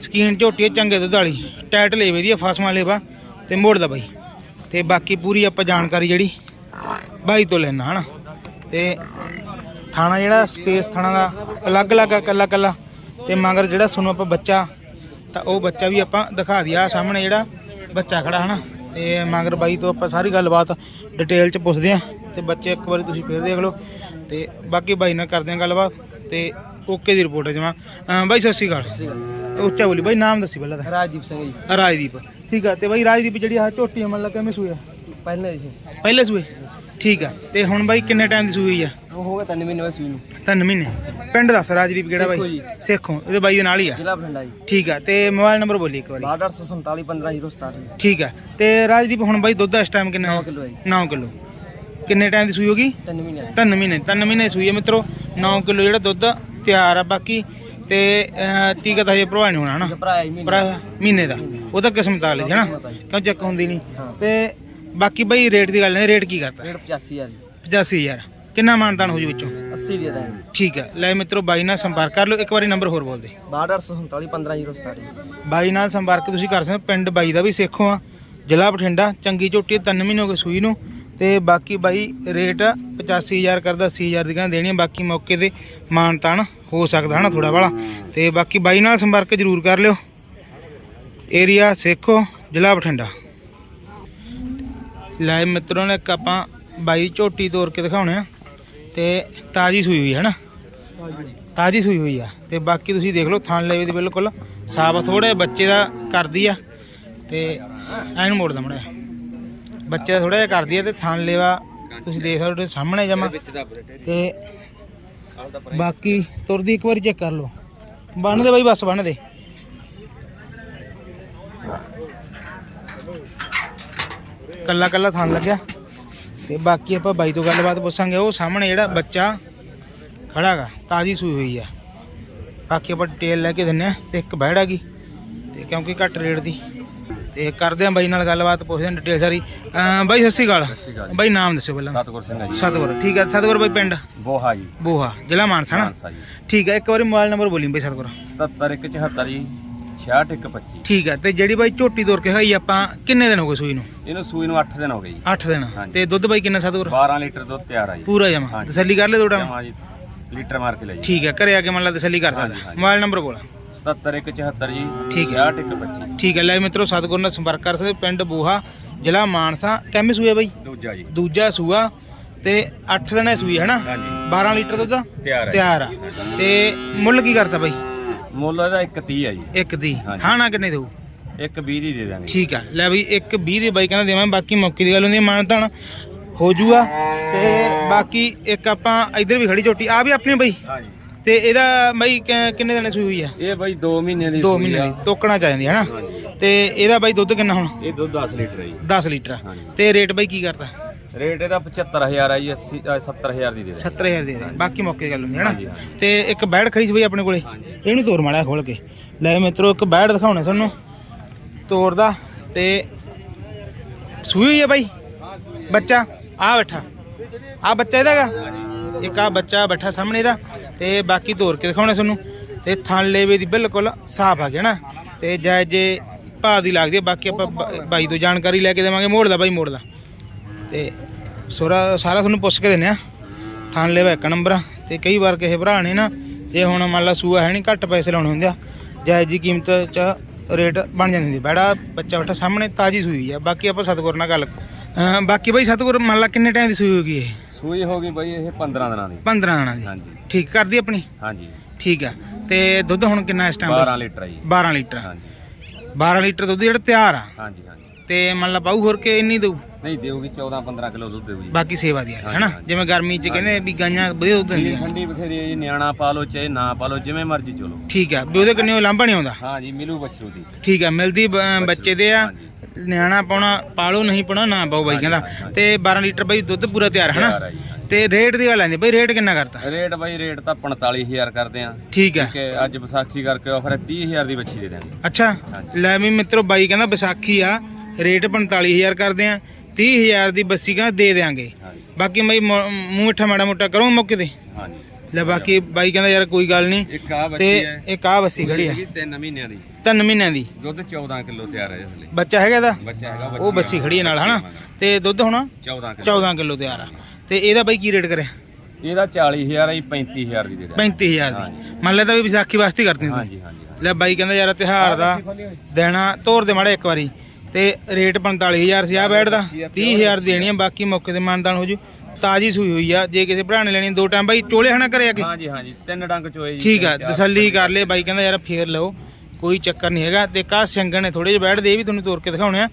ਸਕੀਨ ਝੋਟੀ ਆ, ਚੰਗੇ ਦੁੱਧ ਵਾਲੀ। ਟਾਈਟ ਲੇਵੇ ਦੀ ਆ ਫਾਸਮਾ ਲੇਵਾ। ਤੇ ਮੋੜਦਾ ਬਾਈ। ਤੇ ਬਾਕੀ ਪੂਰੀ ਆਪਾਂ ਜਾਣਕਾਰੀ ਜਿਹੜੀ ਬਾਈ ਤੋਂ ਲੈਣਾ ਹਨਾ। ਤੇ ਥਾਣਾ ਜਿਹੜਾ, ਸਪੇਸ ਥਾਣਾ ਦਾ ਅਲੱਗ-ਅਲੱਗ ਆ ਕੱਲਾ ਕੱਲਾ ਤੇ ਮਗਰ ਜਿਹੜਾ ਸਾਨੂੰ ਆਪਾਂ ਬੱਚਾ ਤਾਂ ਉਹ ਬੱਚਾ ਵੀ ਆਪਾਂ ਦਿਖਾ ਦਿਆ ਸਾਹਮਣੇ ਜਿਹੜਾ ਬੱਚਾ ਖੜਾ ਹਨਾ? ਤੇ ਮਗਰ ਬਾਈ ਤੋਂ ਆਪਾਂ ਸਾਰੀ ਗੱਲਬਾਤ ਡਿਟੇਲ ਚ ਪੁੱਛਦੇ ਆ ਤੇ ਬੱਚੇ ਇੱਕ ਵਾਰੀ ਤੁਸੀਂ ਫੇਰ ਦੇਖ ਲਓ। ਤੇ ਬਾਕੀ ਬਾਈ ਨਾਲ ਕਰਦੇ ਆ ਗੱਲਬਾਤ। ਤੇ ਓਕੇ ਦੀ ਰਿਪੋਰਟ ਜਮਾ। ਬਾਈ ਸਤਿ ਸ਼੍ਰੀ ਅਕਾਲ। ਉੱਚਾ ਬੋਲੀ। ਬਾਈ ਨਾਮ ਦੱਸੀ ਪਹਿਲਾਂ ਤਾਂ।
ਰਾਜਦੀਪ ਸਿੰਘ ਜੀ।
ਰਾਜਦੀਪ। ਠੀਕ ਆ। ਤੇ ਬਾਈ ਰਾਜਦੀਪ ਜਿਹੜੀ ਆ ਝੋਟੀ ਅਮਲ ਲੱਗਾ ਕਿਵੇਂ ਸੂਇਆ
ਪਹਿਲੇ ਜੀ।
ਪਹਿਲੇ ਸੂਏ? ਠੀਕ ਆ। ਤੇ ਹੁਣ ਬਾਈ ਕਿੰਨੇ ਟਾਈਮ ਦੀ ਸੂਈ ਆ?
ਉਹ ਹੋ ਗਿਆ ਤਿੰਨ ਮਹੀਨੇ ਹੋਏ ਸੂਈ ਨੂੰ।
ਤਿੰਨ ਮਹੀਨੇ। ਪਿੰਡ ਦੱਸ ਰਾਜਦੀਪ ਕਿਹੜਾ
ਸੇਖੋਂ
ਬਾਈ
ਜੀ।
ਸੇਖੋਂ ਇਹਦੇ ਬਾਈ ਦੇ ਨਾਲ ਹੀ ਆ?
ਜ਼ਿਲ੍ਹਾ ਬਠਿੰਡਾ ਜੀ।
ਠੀਕ ਆ ਤੇ ਮੋਬਾਈਲ ਨੰਬਰ ਬੋਲੀ ਇੱਕ ਵਾਰੀ।
6847 15067 ਜੀ।
ਠੀਕ ਆ ਤੇ ਰਾਜਦੀਪ ਹੁਣ ਬਾਈ ਦੁੱਧ ਇਸ ਟਾਈਮ ਕਿੰਨਾ?
9 ਕਿਲੋ ਹੈ ਜੀ।
9 ਕਿਲੋ। ਕਿੰਨੇ ਟਾਈਮ ਦੀ ਸੂਈ ਹੋਗੀ
ਤਿੰਨ ਮਹੀਨੇ ਦੀ।
ਤਿੰਨ ਮਹੀਨੇ ਤਿੰਨ ਮਹੀਨੇ ਸੂਈ ਹੈ ਮਿੱਤਰੋ। 9 ਕਿਲੋ ਜਿਹੜਾ ਦੁੱਧ ਤਿਆਰ ਆ ਬਾਕੀ ਤੇ ਅਹ, ਟੀਕਾ ਤਾਂ ਹਜੇ ਭਰਵਾ ਨਹੀਂ ਹੋਣਾ ਹਨਾ?
ਇੱਕ ਭਰਾ ਹੈ ਜੀ ਮਹੀਨੇ
ਭਰਾ ਮਹੀਨੇ ਦਾ। ਉਹ ਤਾਂ ਕਿਸਮਤ ਵਾਲੀ ਹੈ ਨਾ? ਕਿਉਂ ਚੱਕ ਹੁੰਦੀ ਨਹੀਂ? ਤੇ ਬਾਕੀ ਬਾਈ ਰੇਟ ਦੀ ਗੱਲ ਨਹੀਂ ਰੇਟ ਕੀ ਕਰਤਾ?
ਰੇਟ 85000 ਜੀ।
85000 ਕਿੰਨਾ ਮਾਨਤਾਨ ਹੋ ਜੂ ਵਿੱਚੋਂ?
80 ਦੇ ਦਾਂਗੇ
ਠੀਕ ਹੈ। ਲੈ ਮਿੱਤਰੋ ਬਾਈ ਨਾਲ ਸੰਪਰਕ ਕਰ ਲਓ। ਇੱਕ ਵਾਰੀ ਨੰਬਰ ਹੋਰ ਬੋਲ ਦੇ।
6847 15067 ਜੀ
ਬਾਈ ਨਾਲ ਸੰਪਰਕ ਤੁਸੀਂ ਕਰ ਸਕਦੇ ਹੋ। ਪਿੰਡ ਬਾਈ ਦਾ ਵੀ ਸੇਖੋ ਆ ਜ਼ਿਲ੍ਹਾ ਬਠਿੰਡਾ। ਚੰਗੀ ਝੋਟੀ ਤਿੰਨ ਮਹੀਨੇ ਹੋ ਗਏ ਸੂਈ ਨੂੰ। ਤੇ ਬਾਕੀ ਬਾਈ ਰੇਟ 85000 ਕਰਦਾ 80000 ਦੀ ਕਹਿੰਦੇ ਦੇਣੀ ਬਾਕੀ ਮੌਕੇ ਤੇ ਮਾਨਤਾਨ ਹੋ ਸਕਦਾ ਹਨਾ ਥੋੜਾ ਵਾਲਾ। ਤੇ ਬਾਕੀ ਬਾਈ ਨਾਲ ਸੰਪਰਕ ਜ਼ਰੂਰ ਕਰ ਲਿਓ। ਏਰੀਆ ਸੇਖੋ ਜ਼ਿਲ੍ਹਾ ਬਠਿੰਡਾ। ਲੈ ਮਿੱਤਰੋਂ ਨੇ ਇੱਕ ਆਪਾਂ ਬਾਈ ਝੋਟੀ ਤੋੜ ਕੇ ਦਿਖਾਉਣੇ ਆ। ਤੇ ਤਾਜੀ ਸੂਈ ਹੋਈ ਹੈ ਨਾ? ਤਾਜੀ। ਸੂਈ ਹੋਈ ਆ। ਤੇ ਬਾਕੀ ਤੁਸੀਂ ਦੇਖ ਲਓ ਥਣ ਲੈਵੇ ਦੀ ਬਿਲਕੁਲ ਸਾਫ਼ ਥੋੜੇ ਬੱਚੇ ਦਾ ਕਰਦੀ ਆ। ਤੇ ਐਨ ਮੋੜਦਾ ਮੜਾ ਬੱਚੇ ਥੋੜਾ ਜਿਹਾ ਕਰਦੀ ਆ ਤੇ ਥਣ ਲੈਵਾ ਤੁਸੀਂ ਦੇਖ ਸਕਦੇ ਹੋ ਸਾਹਮਣੇ ਜਮਾ। ਤੇ ਬਾਕੀ ਤੁਰਦੀ ਇੱਕ ਵਾਰੀ ਚੈੱਕ ਕਰ ਲਓ। ਬੰਨ ਦੇ ਬਾਈ ਬਸ ਬੰਨ ਦੇ। ਕੱਲਾ ਕੱਲਾ ਥਣ ਲੱਗਿਆ। ਤੇ ਬਾਕੀ ਆਪਾਂ ਬਾਈ ਤੋਂ ਗੱਲਬਾਤ ਪੁੱਛਾਂਗੇ ਉਹ ਸਾਹਮਣੇ ਜਿਹੜਾ ਬੱਚਾ ਖੜਾਗਾ ਤਾਜ਼ੀ ਸੂਈ ਹੋਈ ਆ। ਬਾਕੀ ਆਪਾਂ ਡਿਟੇਲ ਲੈ ਕੇ ਦਿੰਨੇ ਆ ਤੇ ਇੱਕ ਬੈੜ ਹੈਗੀ ਤੇ ਕਿਉਂਕਿ ਘੱਟ ਰੇਟ ਦੀ। ਤੇ ਕਰਦੇ ਆ ਬਾਈ ਨਾਲ ਗੱਲਬਾਤ ਪੁੱਛਦੇ ਆ ਡਿਟੇਲ ਸਾਰੀ। ਅਮ ਬਾਈ ਸਤਿ ਸ਼੍ਰੀ ਅਕਾਲ। ਬਾਈ ਨਾਮ ਦੱਸਿਓ ਪਹਿਲਾਂ।
ਸਤਗੁਰ ਸਿੰਘ ਹੈ ਜੀ।
ਸਤਗੁਰ ਠੀਕ ਹੈ ਸਤਗੁਰ ਬਾਈ ਪਿੰਡ?
ਬੋਹਾ ਜੀ।
ਬੋਹਾ ਜ਼ਿਲ੍ਹਾ ਮਾਨਸਾ ਨਾ?
ਮਾਨਸਾ ਜੀ।
ਠੀਕ ਹੈ ਇੱਕ ਵਾਰੀ ਮੋਬਾਈਲ ਨੰਬਰ ਬੋਲੀ ਬਾਈ ਸਤਗੁਰ।
7774 ਜੀ। 6625
ਠੀਕ ਹੈ ਤੇ ਜਿਹੜੀ ਬਾਈ ਝੋਟੀ ਤੋਰ ਕੇ ਖਾਈ ਆਪਾਂ ਕਿੰਨੇ ਦਿਨ ਹੋ ਗਏ ਸੂਈ ਨੂੰ?
ਇਹਨੂੰ ਸੂਈ ਨੂੰ 8 ਦਿਨ ਹੋ ਗਏ ਜੀ।
8 ਦਿਨ।
ਹਾਂਜੀ।
ਤੇ ਦੁੱਧ ਬਾਈ ਕਿੰਨਾ ਸਤਗੁਰ
12 ਲੀਟਰ ਦੁੱਧ ਤਿਆਰ ਆ ਜੀ।
ਪੂਰਾ ਜਮਾ।
ਹਾਂਜੀ।
ਤਸੱਲੀ ਕਰ ਲੈ ਥੋੜਾ
ਜਮਾਂ ਜੀ ਲੀਟਰ ਮਾਰ ਕੇ ਲੈ ਜੀ।
ਠੀਕ ਹੈ ਘਰੇ ਆ ਕੇ ਮੰਨ ਲਾ ਤਸੱਲੀ ਕਰ
ਹਾਂਜੀ,
ਸਕਦਾ।
ਹਾਂਜੀ।
ਮੋਬਾਈਲ ਨੰਬਰ ਬੋਲ।
7774 ਜੀ
ਠੀਕ ਹੈ।
6625
ਠੀਕ ਹੈ ਲੈ ਮਿੱਤਰੋ ਸਤਗੁਰ ਨਾਲ ਸੰਪਰਕ ਕਰ ਸਕਦੇ ਹੋ, ਪਿੰਡ ਬੂਹਾ ਜ਼ਿਲ੍ਹਾ ਮਾਨਸਾ। ਕਿੰਨੇ ਸੂਏ ਬਾਈ?
ਦੂਜਾ ਜੀ।
ਦੂਜਾ ਸੂਆ। ਤੇ 8 ਦਿਨਾਂ ਸੂਈ ਹੈ ਨਾ
ਹਾਂਜੀ।
12 ਲੀਟਰ ਦੁੱਧ
ਤਿਆਰ ਹੈ
ਤਿਆਰ ਆ। ਤੇ ਮੁੱਲ ਕੀ ਕਰਤਾ ਬਾਈ?
ਮੁੱਲ ਇਹਦਾ 130 ਹੈ ਜੀ।
ਇੱਕ ਦੀ
ਹਾਂਜੀ।
ਕਿੰਨੇ ਦੇਊ?
ਇੱਕ 20 ਦੀ ਦੇ ਦਾਂਗੇ।
ਠੀਕ ਆ। ਲੈ ਬਈ ਇੱਕ 20 ਦੀ ਬਾਈ ਕਹਿੰਦਾ ਦੇਵਾਂ ਬਾਕੀ ਮੌਕੇ ਦੀ ਗੱਲ ਹੁੰਦੀ ਹੈ ਮਾਨਤਾਨ ਹੋ ਜੂਗਾ। ਤੇ ਬਾਕੀ ਇੱਕ ਆਪਾਂ ਇੱਧਰ ਵੀ ਖੜੀ ਝੋਟੀ ਆ ਵੀ ਆਪਣੀ ਬਾਈ।
ਹਾਂਜੀ।
ਤੇ ਇਹਦਾ ਬਾਈ ਕਿ- ਕਿੰਨੇ ਦਿਨ ਸੂਈ ਹੋਈ ਆ?
ਇਹ ਬਾਈ 2 ਮਹੀਨੇ ਦੀ
2
ਸੂਈ
ਮਹੀਨੇ
ਆ।
ਦੀ। ਤੋਕਣਾ ਚ ਜਾਂਦੀ ਹੈ ਨਾ ਤੇ ਇਹਦਾ ਬਾਈ ਦੁੱਧ ਕਿੰਨਾ ਹੁਣ?
ਇਹ ਦੁੱਧ 10 ਲੀਟਰ ਹੈ ਜੀ।
10 ਲੀਟਰ।
ਹਾਂਜੀ।
ਤੇ ਰੇਟ ਬਾਈ ਕੀ ਕਰਤਾ
ਰੇਟ ਇਹਦਾ 75000 ਹੈ ਜੀ 80 ਅ, 70000 ਦੀ ਦੇ ਦਾਂਗੇ
70000 ਦੇ ਦੇ ਬਾਕੀ ਮੌਕੇ ਦੀ ਗੱਲ ਹੁੰਦੀ ਹੈ
ਹਾਂਜੀ,
ਨਾ। ਤੇ ਇੱਕ ਬੈੜ ਖੜੀ ਸੀ ਬਈ ਆਪਣੇ ਕੋਲੇ। ਇਹਨੂੰ ਤੋੜ ਮਾੜਾ ਖੋਲ ਕੇ। ਲੈ ਮਿੱਤਰੋ ਇੱਕ ਬੈੜ ਦਿਖਾਉਣਾ ਤੁਹਾਨੂੰ। ਤੋੜਦਾ ਤੇ ਸੂਈ ਹੋਈ ਹੈ ਬਾਈ। ਬੱਚਾ ਆ ਬੈਠਾ। ਆ ਬੱਚਾ ਇਹਦਾ ਗਾ ਇੱਕ ਆ ਬੱਚਾ ਬੈਠਾ ਸਾਹਮਣੇ ਇਹਦਾ। ਤੇ ਬਾਕੀ ਤੋੜ ਕੇ ਦਿਖਾਉਣਾ ਤੁਹਾਨੂੰ। ਤੇ ਥਣ ਲੇਵੇ ਦੀ ਬਿਲਕੁਲ ਸਾਫ਼ ਆ ਗਿਆ ਨਾ? ਤੇ ਜਾਇਜ਼ ਜੇ ਭਾਅ ਦੀ ਲੱਗਦੀ ਹੈ ਬਾਕੀ ਆਪਾਂ ਬ- ਬਾਈ ਤੋਂ ਜਾਣਕਾਰੀ ਲੈ ਕੇ ਦੇਵਾਂਗੇ। ਮੋੜਦਾ ਬਾਈ ਮੋੜਦਾ ਤੇ ਸੋਰਾ ਸਾਰਾ ਤੁਹਾਨੂੰ ਪੁੱਛ ਕੇ ਦਿੰਨੇ ਆ। ਥਾਣ ਲੈਵਾ ਇੱਕ ਨੰਬਰ ਆ ਤੇ ਕਈ ਵਾਰ ਕਿਸੇ ਭਰਾ ਨੇ ਨਾ ਜੇ ਹੁਣ ਮੰਨ ਲਾ ਸੂਆ ਹੈ ਨਹੀਂ ਘੱਟ ਪੈਸੇ ਲਾਉਣੇ ਹੁੰਦੇ ਆ ਜਾਇਜ਼ ਜੀ ਕੀਮਤ ਚ ਰੇਟ ਬਣ ਜਾਂਦੀ ਹੁੰਦੀ ਬੈੜਾ ਬੱਚਾ ਬੈਠਾ ਸਾਹਮਣੇ ਤਾਜੀ ਸੂਈ ਆ ਬਾਕੀ ਆਪਾਂ ਸਤਗੁਰ ਨਾਲ ਗੱਲ ਬਾਕੀ ਬਾਈ ਸਤਗੁਰ ਮੰਨ ਲਾ ਕਿੰਨੇ ਟਾਈਮ ਦੀ ਸੂਈ ਹੋਗੀ ਇਹ?
ਸੂਈ ਹੋ ਗਈ ਬਾਈ ਇਹ 15 ਦਿਨਾਂ ਦੀ।
15 ਦਿਨਾਂ ਦੀ।
ਹਾਂਜੀ।
ਠੀਕ ਕਰਦੀ ਆਪਣੀ?
ਹਾਂਜੀ।
ਠੀਕ ਆ। ਤੇ ਦੁੱਧ ਹੁਣ ਕਿੰਨਾ ਇਸ ਟਾਈਮ
12 ਲੀਟਰ ਹੈ ਜੀ।
12 ਲੀਟਰ।
ਹਾਂਜੀ।
12 ਲੀਟਰ ਦੁੱਧ ਜਿਹੜਾ ਤਿਆਰ ਆ?
ਹਾਂਜੀ ਹਾਂਜੀ।
ਤੇ ਮੰਨ ਲਾ ਪਾਉ ਹੋਰ ਕੇ ਇੰਨੀ ਦਊ?
ਨਹੀਂ ਦੇਊਗੀ 14 15 ਕਿਲੋ ਦੁੱਧ ਦੇਊਗੀ।
ਬਾਕੀ ਸੇਵਾ ਦੀ ਆ ਹੈਨਾ। ਜਿਵੇਂ ਗਰਮੀ ਚ ਕਹਿੰਦੇ ਵੀ ਗਾਈਆਂ ਵਧੀਆ ਦੁੱਧ ਦਿੰਦੀਆਂ।
ਠੰਡੀ ਬਥੇਰੀ ਹੈ ਜੀ ਨਿਆਣਾ ਪਾ ਲਓ ਚਾਹੇ ਨਾ ਪਾ ਲਓ ਜਿਵੇਂ ਮਰਜ਼ੀ ਚਲੋ।
ਠੀਕ ਆ ਵੀ ਉਹਦੇ ਕੰਨੇ ਲਾਂਭਾ ਨਹੀਂ ਆਉਂਦਾ?
ਹਾਂ ਜੀ ਮਿਲੂ ਬੱਚੂ ਦੀ
ਠੀਕ ਆ ਮਿਲਦੀ ਬੱਚੇ ਦੇ ਆ। ਨਿਆਣਾ ਪਾਉਣਾ ਪਾਲੋ ਨਹੀਂ ਪਾਉਣਾ ਨਾ ਪਾਓ ਬਾਈ ਕਹਿੰਦਾ। ਤੇ 12 ਲੀਟਰ ਬਾਈ ਦੁੱਧ ਪੂਰਾ ਤਿਆਰ ਹਨਾ। ਤੇ ਰੇਟ ਦੀ ਗੱਲ ਆਂਦੀ ਬਾਈ ਰੇਟ ਕਿੰਨਾ ਕਰਤਾ?
ਰੇਟ ਬਾਈ ਰੇਟ ਤਾਂ 45000 ਕਰਦੇ ਆ।
ਠੀਕ
ਹੈ ਅੱਜ ਵਿਸਾਖੀ ਕਰਕੇ ਆਫਰ 30000 ਦੀ ਬੱਚੀ ਦੇ ਦਾਂਗੇ
ਅੱਛਾ। ਲੈ ਵੀ ਮਿੱਤਰੋ ਬਾਈ ਕਹਿੰਦਾ ਵਿਸਾਖੀ ਆ। ਰੇਟ 45000 ਕਰਦੇ ਆ 30000 ਦੀ ਬੱਸੀ ਕਹਿੰਦਾ ਦੇ ਦੇਾਂਗੇ ਬਾਕੀ ਬਾਈ ਮੂੰਹ ਮਿੱਠਾ ਮਾੜਾ ਮੋਟਾ ਕਰੋ ਮੌਕੇ ਤੇ?
ਹਾਂਜੀ।
ਲੈ ਬਾਕੀ ਬਾਈ ਕਹਿੰਦਾ ਯਾਰ ਕੋਈ ਗੱਲ ਨਹੀਂ।
ਇੱਕ ਆ
ਤੇ
ਹੈ।
ਇੱਕ ਆ ਬੱਸੀ ਖੜੀ
ਹੈਗੀ 3 ਮਹੀਨਿਆਂ ਦੀ।
ਤਿੰਨ ਮਹੀਨਿਆਂ ਦੀ।
ਦੁੱਧ 14 ਕਿਲੋ ਤਿਆਰ ਹੈ ਇਸ ਲਈ
ਬੱਚਾ ਹੈਗਾ ਇਹਦਾ?
ਬੱਚਾ ਹੈਗਾ
ਉਹ ਬੱਸੀ ਖੜੀ ਹੈ ਨਾਲ ਹਨਾ? ਤੇ ਦੁੱਧ ਹੋਣਾ?
14 ਕਿਲੋ।
14 ਕਿਲੋ ਤਿਆਰ ਆ। ਤੇ ਇਹਦਾ ਬਾਈ ਕੀ ਰੇਟ ਕਰਿਆ?
ਇਹਦਾ 40000 ਹੈ ਜੀ 35000 ਦੀ ਦੇ ਦਾਂਗੇ
35000 ਦੀ। ਮੰਨ ਲੈ ਤਾਂ ਵੀ ਵਿਸਾਖੀ ਵਾਸਤੇ ਕਰਤੀ ਤੂੰ
ਹਾਂਜੀ ਹਾਂਜੀ
ਲੈ ਬਾਈ ਕਹਿੰਦਾ ਯਾਰ ਤਿਹਾਰ ਦਾ ਦੇਣਾ ਤੋਰ ਦੇ ਮਾੜਾ ਇੱਕ ਵਾਰੀ। ਤੇ ਰੇਟ 45000 ਸੀ ਆ ਬੈਠ ਦਾ। 30000 ਦੇਣੀ ਆ ਬਾਕੀ ਮੌਕੇ ਤੇ ਮਾਨਦਾਨ ਹੋ ਜੂ। ਤਾਜੀ ਸੂਈ ਹੋਈ ਆ ਜੇ ਕਿਸੇ ਭਰਾ ਨੇ ਲੈਣੀ ਦੋ ਟਾਈਮ ਬਾਈ ਚੋਲੇ ਹਨਾ ਕਰਿਆ ਕੇ?
ਹਾਂਜੀ ਹਾਂਜੀ ਤਿੰਨ ਡੰਗ ਚੋਏ ਜੀ
ਠੀਕ ਆ ਤਸੱਲੀ ਕਰ ਲੈ ਬਾਈ ਕਹਿੰਦਾ ਯਾਰ ਫੇਰ ਲਓ ਕੋਈ ਚੱਕਰ ਨਹੀਂ ਹੈਗਾ। ਤੇ ਕਾ ਸਿੰਘਾਂ ਨੇ ਥੋੜੇ ਜਿਹਾ ਬੈਠਦੇ ਇਹ ਵੀ ਤੁਹਾਨੂੰ ਤੋਰ ਕੇ ਦਿਖਾਉਣੇ ਆ।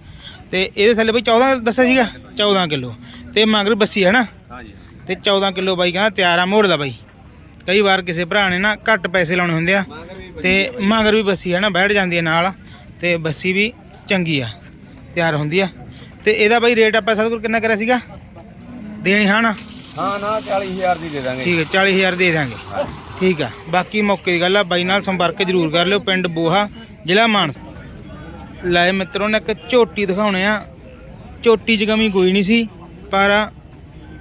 ਤੇ ਇਹਦੇ ਥੱਲੇ ਬਾਈ 14 ਦੱਸਿਆ ਸੀਗਾ 14 ਕਿਲੋ। ਤੇ ਮਗਰ ਬੱਸੀ ਹੈ ਨਾ
ਹਾਂਜੀ।
ਤੇ 14 ਕਿਲੋ ਬਾਈ ਕਹਿੰਦਾ ਤਿਆਰ ਆ ਮੋੜ ਦਾ ਬਾਈ। ਕਈ ਵਾਰ ਕਿਸੇ ਭਰਾ ਨੇ ਨਾ ਘੱਟ ਪੈਸੇ ਲਾਉਣੇ ਹੁੰਦੇ ਆ। ਤੇ ਮਗਰ ਵੀ ਬੱਸੀ ਹੈ ਨਾ ਬੈਠ ਜਾਂਦੀ ਹੈ ਨਾਲ। ਤੇ ਬੱਸੀ ਵੀ ਚੰਗੀ ਆ। ਤਿਆਰ ਹੁੰਦੀ ਆ। ਤੇ ਇਹਦਾ ਬਾਈ ਰੇਟ ਆਪਾਂ ਸਤਿਗੁਰ ਕਿੰਨਾ ਕਰਿਆ ਸੀਗਾ? ਦੇਣੀ ਹਾਂ ਨਾ?
ਹਾਂ ਨਾ 40000 ਦੀ ਦੇ ਦਾਂਗੇ।
ਠੀਕ ਹੈ 40000 ਦੇ ਦਾਂਗੇ। ਠੀਕ ਆ ਬਾਕੀ ਮੌਕੇ ਦੀ ਗੱਲ ਆ ਬਾਈ ਨਾਲ ਸੰਪਰਕ ਜ਼ਰੂਰ ਕਰ ਲਿਓ ਪਿੰਡ ਬੋਹਾ ਜ਼ਿਲ੍ਹਾ ਮਾਨਸਾ। ਲੈ ਮਿੱਤਰੋ ਨੇ ਇੱਕ ਝੋਟੀ ਦਿਖਾਉਣੇ ਆ। ਝੋਟੀ 'ਚ ਕਮੀ ਕੋਈ ਨਹੀਂ ਸੀ ਪਰ